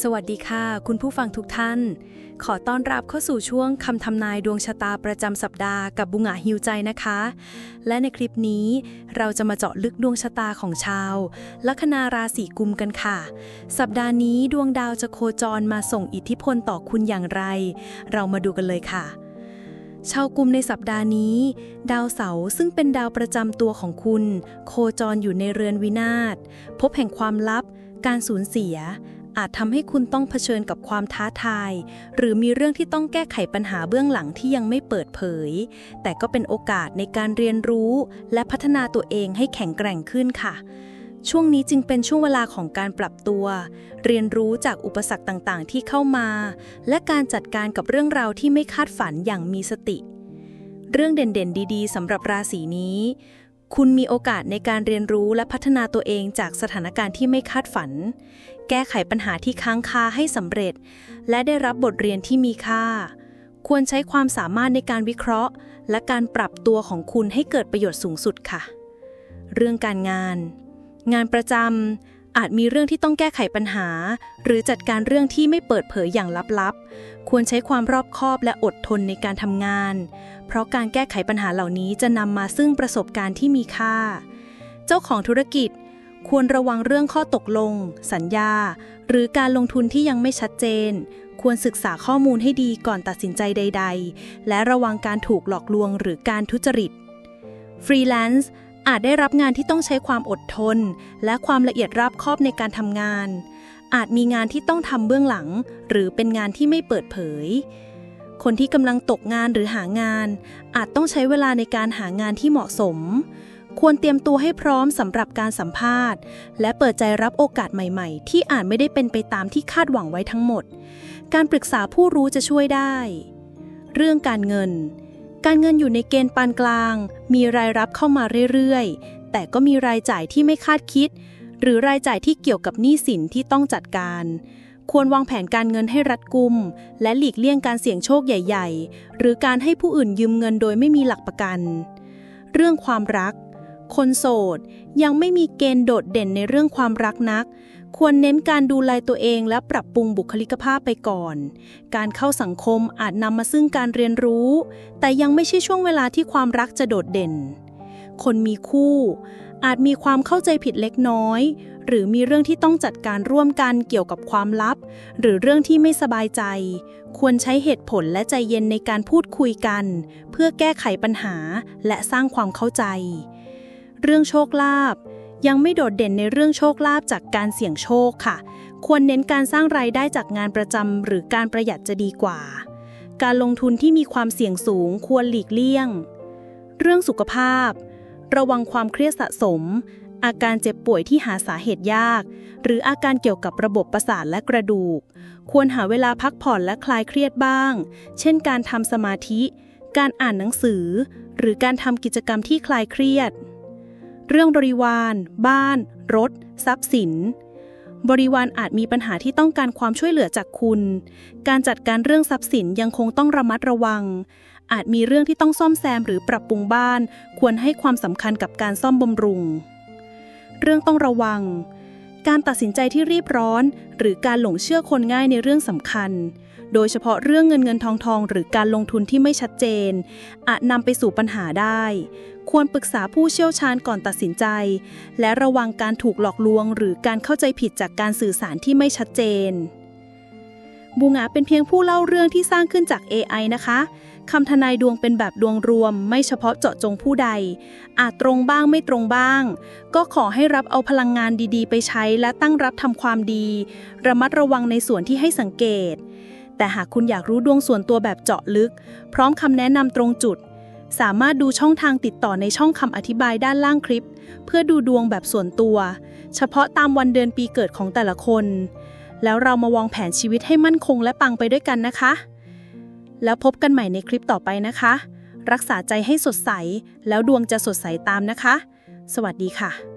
สวัสดีค่ะ คุณผู้ฟังทุกท่าน ขอต้อนรับเข้าสู่ช่วงคำทำนายดวงชะตาประจำสัปดาห์กับบุงาฮิวใจนะคะ และในคลิปนี้เราจะมาเจาะลึกดวงชะตาของชาว ลัคนาราศีกุมกันค่ะ สัปดาห์นี้ดวงดาวจะโคจรมาส่งอิทธิพลต่อคุณอย่างไร เรามาดูกันเลยค่ะชาวกุมในสัปดาห์นี้ ดาวเสาร์ซึ่งเป็นดาวประจำตัวของคุณ โคจรอยู่ในเรือนวินาศพบแห่งความลับ การสูญเสีย อาจทำให้คุณต้องเผชิญกับความท้าทาย หรือมีเรื่องที่ต้องแก้ไขปัญหาเบื้องหลังที่ยังไม่เปิดเผย แต่ก็เป็นโอกาสในการเรียนรู้ และพัฒนาตัวเองให้แข็งแกร่งขึ้นค่ะ ช่วงนี้จึงเป็นช่วงเวลาของการปรับตัว เรียนรู้จากอุปสรรคต่างๆ ที่เข้ามา และการจัดการกับเรื่องราวที่ไม่คาดฝันอย่างมีสติ เรื่องเด่นๆ ดีๆสำหรับราศีนี้คุณมีโอกาสในการเรียนรู้และพัฒนาตัวเองจากสถานการณ์ที่ไม่คาดฝัน แก้ไขปัญหาที่ค้างคาให้สำเร็จ และได้รับบทเรียนที่มีค่า ควรใช้ความสามารถในการวิเคราะห์ และการปรับตัวของคุณให้เกิดประโยชน์สูงสุดค่ะ เรื่องการงาน งานประจำอาจมีเรื่องที่ต้องแก้ไขปัญหา หรือจัดการเรื่องที่ไม่เปิดเผยอย่างลับๆ ควรใช้ความรอบคอบและอดทนในการทำงาน เพราะการแก้ไขปัญหาเหล่านี้จะนำมาซึ่งประสบการณ์ที่มีค่า เจ้าของธุรกิจ ควรระวังเรื่องข้อตกลง สัญญา หรือการลงทุนที่ยังไม่ชัดเจน ควรศึกษาข้อมูลให้ดีก่อนตัดสินใจใด ๆ และระวังการถูกหลอกลวงหรือการทุจริต ฟรีแลนซ์อาจได้รับงานที่ต้องใช้ความอดทน และความละเอียดรอบคอบในการทำงาน อาจมีงานที่ต้องทำเบื้องหลัง หรือเป็นงานที่ไม่เปิดเผย คนที่กำลังตกงานหรือหางาน อาจต้องใช้เวลาในการหางานที่เหมาะสม ควรเตรียมตัวให้พร้อมสำหรับการสัมภาษณ์ และเปิดใจรับโอกาสใหม่ ๆ ที่อาจไม่ได้เป็นไปตามที่คาดหวังไว้ทั้งหมด การปรึกษาผู้รู้จะช่วยได้ เรื่องการเงิน การเงินอยู่ในเกณฑ์ปานกลาง มีรายรับเข้ามาเรื่อยๆ แต่ก็มีรายจ่ายที่ไม่คาดคิด หรือรายจ่ายที่เกี่ยวกับหนี้สินที่ต้องจัดการควรวางแผนการเงินให้รัดกุม และหลีกเลี่ยงการเสี่ยงโชคใหญ่ ๆ หรือการให้ผู้อื่นยืมเงินโดยไม่มีหลักประกัน เรื่องความรัก คนโสด ยังไม่มีเกณฑ์โดดเด่นในเรื่องความรักนัก ควรเน้นการดูแลตัวเองและปรับปรุงบุคลิกภาพไปก่อน การเข้าสังคมอาจนำมาซึ่งการเรียนรู้ แต่ยังไม่ใช่ช่วงเวลาที่ความรักจะโดดเด่น คนมีคู่ อาจมีความเข้าใจผิดเล็กน้อย หรือมีเรื่องที่ต้องจัดการร่วมกันเกี่ยวกับความลับ หรือเรื่องที่ไม่สบายใจ ควรใช้เหตุผลและใจเย็นในการพูดคุยกัน เพื่อแก้ไขปัญหาและสร้างความเข้าใจ เรื่องโชคลาภยังไม่โดดเด่นในเรื่องโชคลาภจากการเสี่ยงโชคค่ะ ควรเน้นการสร้างรายได้จากงานประจำหรือการประหยัดจะดีกว่า การลงทุนที่มีความเสี่ยงสูงควรหลีกเลี่ยง เรื่องสุขภาพ ระวังความเครียดสะสม อาการเจ็บป่วยที่หาสาเหตุยาก หรืออาการเกี่ยวกับระบบประสาทและกระดูก ควรหาเวลาพักผ่อนและคลายเครียดบ้าง เช่น การทำสมาธิ การอ่านหนังสือ หรือการทำกิจกรรมที่คลายเครียด เรื่องบริวาร บ้าน รถ ทรัพย์สิน บริวารอาจมีปัญหาที่ต้องการความช่วยเหลือจากคุณ การจัดการเรื่องทรัพย์สินยังคงต้องระมัดระวัง อาจมีเรื่องที่ต้องซ่อมแซมหรือปรับปรุงบ้าน ควรให้ความสำคัญกับการซ่อมบำรุง เรื่องต้องระวัง การตัดสินใจที่รีบร้อน หรือการหลงเชื่อคนง่ายในเรื่องสำคัญ โดยเฉพาะเรื่องเงินเงินทองทองหรือการลงทุนที่ไม่ชัดเจน อาจนำไปสู่ปัญหาได้ ควรปรึกษาผู้เชี่ยวชาญก่อนตัดสินใจ และระวังการถูกหลอกลวง หรือการเข้าใจผิดจากการสื่อสารที่ไม่ชัดเจน บูงาเป็นเพียงผู้เล่าเรื่องที่สร้างขึ้นจาก AI นะคะคำทนายดวงเป็นแบบดวงรวม ไม่เฉพาะเจาะจงผู้ใด อาจตรงบ้างไม่ตรงบ้าง ก็ขอให้รับเอาพลังงานดีๆ ไปใช้และตั้งรับทำความดี ระมัดระวังในส่วนที่ให้สังเกต แต่หากคุณอยากรู้ดวงส่วนตัวแบบเจาะลึก พร้อมคำแนะนำตรงจุด สามารถดูช่องทางติดต่อในช่องคำอธิบายด้านล่างคลิป เพื่อดูดวงแบบส่วนตัว เฉพาะตามวันเดือนปีเกิดของแต่ละคน แล้วเรามาวางแผนชีวิตให้มั่นคงและปังไปด้วยกันนะคะ แล้วพบกันใหม่ในคลิปต่อไปนะคะ รักษาใจให้สดใส แล้วดวงจะสดใสตามนะคะ สวัสดีค่ะ